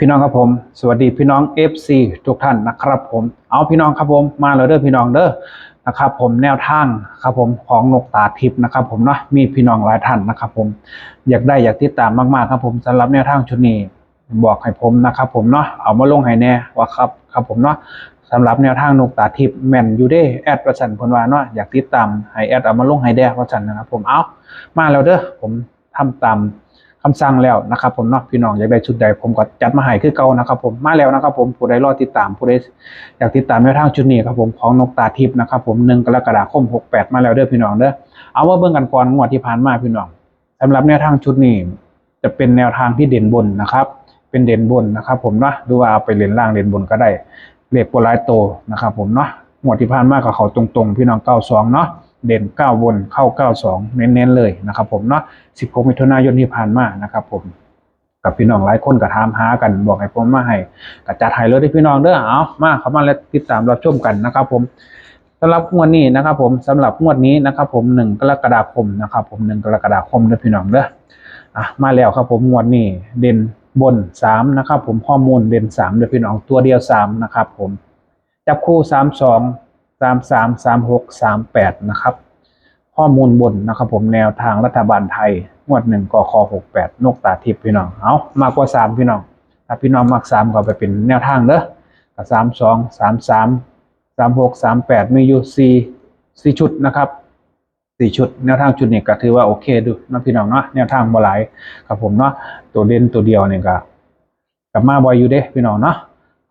พี่น้องครับผม สวัสดีพี่น้อง FC ทุกท่านนะครับผม เอาพี่น้องครับผมมาเลยเด้อพี่น้องเด้อนะครับผมแนวทางครับผมของนกตาทิพย์นะครับผมเนาะมีพี่น้องหลายท่านนะครับผมอยากได้อยากติดตามมากๆครับผมสำหรับแนวทางชุดนี้บอกให้ผมนะครับผมเนาะเอามาลงให้แน่ว่าครับครับผมเนาะสำหรับแนวทางนกตาทิพย์แมนยูเดแอดประสันพนว่าเนาะอยากติดตามให้แอดเอามาลงให้แด้ประสันนะครับผมเอามาแล้วเด้อผมทำตาม คำสั่งแล้วนะครับผมเนาะพี่น้องอยากได้ชุดใดผมก็จัดมาให้คือเก่านะครับผมมาแล้วนะครับผมผู้ใดรอติดตามผู้ใดอยากติดตามแนวทางชุดนี้ครับผมของนกตาทิพย์นะครับผมหนึ่งกรกฎาคม68มาแล้วเด้อพี่น้องเด้อเอาว่าเบิ่งกันก่อนงวดที่ผ่านมาพี่น้องสำหรับแนวทางชุดนี้จะเป็นแนวทางที่เด่นบนนะครับเป็นเด่นบนนะครับผมเนาะหรือว่าเอาไปเล่นล่างเด่นบนก็ได้เลขโปรไลโตนะครับผมเนาะงวดที่ผ่านมากับเขาตรงๆ พี่น้อง92เนาะ เด่น 9 บนเข้า 92 เน้นๆเลยนะครับผมเนาะ 16 มิถุนายนที่ผ่านมานะครับผมกับพี่น้องหลายคนก็ถามหากันบอกให้ผมมาให้กระจัดให้เลยที่พี่น้องเด้อเอามาเข้ามาแล้วติดตามรับชมกันนะครับ ผมสำหรับงวดนี้นะครับผมสำหรับงวดนี้นะครับผมหนึ่งกรกฎาคมนะครับ ผมหนึ่งกรกฎาคมเด้อพี่น้องเด้ออะมาแล้วครับผมงวดนี้เด่นบนสามนะครับ ผมข้อมูลเด่นสามเด้อพี่น้องตัวเดียวสามนะครับ ผมจับคู่สามสอง สามสามสามหกสามแปดนะครับ ข้อมูลบนนะครับผมแนวทางรัฐบาลไทย งวดหนึ่งกคหกแปดนกตาทิพย์พี่น้อง เอามากกว่าสามพี่น้อง ถ้าพี่น้องมักสามก็ไปเป็นแนวทางเด้อกับสามสองสามสามสามหกสามแปดมีอยู่สี่สี่ชุดนะครับสี่ชุดแนวทางชุดนี้ก็ถือว่าโอเคดูนะพี่น้องเนาะแนวทางบ่หลายครับผมเนาะตัวเด่นตัวเดียวเนี่ยก็กลับมาบอยอยู่เด้พี่น้องเนาะ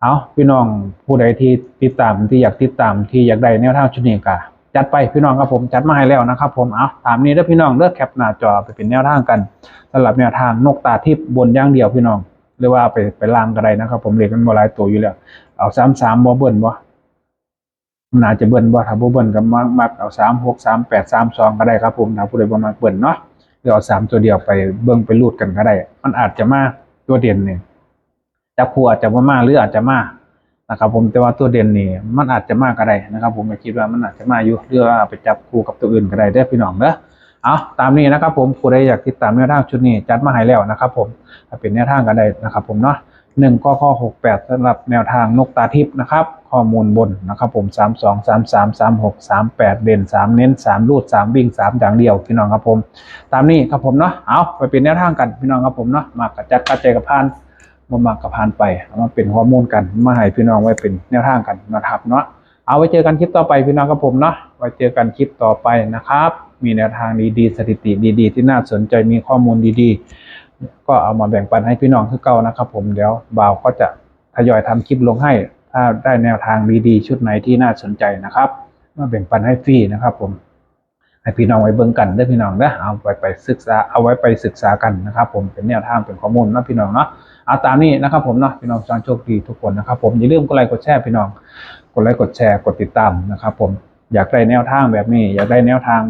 เอาพี่น้องผู้ใดที่ติดตามที่อยากติดตามที่อยากได้แนวทางชุดนี้ก็จัดไปพี่น้องครับผมจัดมาให้แล้วนะครับผมเอาตามนี้เด้อพี่น้องเลือกแคปหน้าจอไปเป็นแนวทางกันสำหรับแนวทางนกตาทิพย์บนย่างเดียวพี่น้องหรือว่าไปไปล่างก็ได้นะครับ ผมเรียกกันบ่หลายตัวอยู่แล้ว เอาสามสามบ่เบิ้ลบ่มันน่าจะเบิ้ลบ่ถ้าบ่เบิ้ลก็มักมักเอาสามหกสามแปดสามสองก็ได้ครับผมถ้าผู้ใดบ่มักเบิ้ลเนาะหรือเอาสามตัวเดียวไปเบิ้งไปรูดกันก็ได้ มันอาจจะมาตัวเด่นเนี่ย จับคู่อาจจะบ่มาหรืออาจจะมานะครับ ผมแต่ว่าตัวเด่นนี่มันอาจจะมากก็ได้นะครับ ผมก็คิดว่ามันอาจจะมาอยู่หรือว่าไปจับคู่กับตัวอื่นก็ได้ได้พี่น้องเด้อเอาตามนี้นะครับ ผมผู้ใดอยากติดตามแนวทางชุดนี้จัดมาให้แล้วนะครับ ผมถ้าเป็นแนวทางก็ได้นะครับ ผมเนาะหนึ่งก็ข้อหกแปดสำหรับแนวทางนกตาทิพย์นะครับ ข้อมูลบนนะครับ ผมสามสองสามสามสามหกสามแปดเด่นสามเน้นสามรูดสามวิ่งสามอย่างเดียวพี่น้องครับผม ตามนี้ครับผมเนาะเอาไปเป็นแนวทางกันพี่น้องครับผมเนาะมากระจัดกระจายกับพาน มามากับพานไปเอามาเป็นข้อมูลกันมาให้พี่น้องไว้เป็นแนวทางกันนะครับเนาะเอาไว้เจอกันคลิปต่อไปพี่น้องกับผมเนาะไว้เจอกันคลิปต่อไปนะครับ มีแนวทางดีๆสถิติดีๆ ที่น่าสนใจมีข้อมูลดีๆ ก็เอามาแบ่งปันให้พี่น้องคือเก่านะครับ ผมเดี๋ยวบ่าวก็จะทยอยทำคลิปลงให้ ถ้าได้แนวทางดีๆ ชุดไหนที่น่าสนใจนะครับมาแบ่งปันให้ฟรีนะครับ ผมให้พี่น้องไว้เบิ่งกันเด้พี่น้องเด้อเอาไปไปศึกษาเอาไว้ไปศึกษากันนะครับ ผมเป็นแนวทางเป็นข้อมูลนะพี่น้องเนาะ เอาตามนี้นะครับผมเนาะพี่น้องจงโชคดีทุกคนนะครับผมอย่าลืมกดไลค์กดแชร์พี่น้องกดไลค์กดแชร์กดติดตามนะครับผมอยากได้แนวทางแบบนี้ อยากได้แนวทาง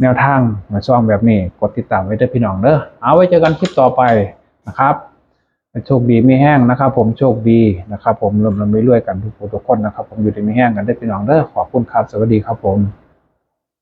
แนวทางมาช่องแบบนี้ กดติดตามไว้เด้อพี่น้องเด้อเอาไว้เจอกันคลิปต่อไปนะครับโชคดีไม่แห้งนะครับ ผมโชคดีนะครับ ผมรวมๆเรื่อยกันทุกคนทุกคนนะครับ ผมอยู่ดีไม่แห้งกันได้พี่น้องเด้อขอบคุณครับสวัสดีครับผม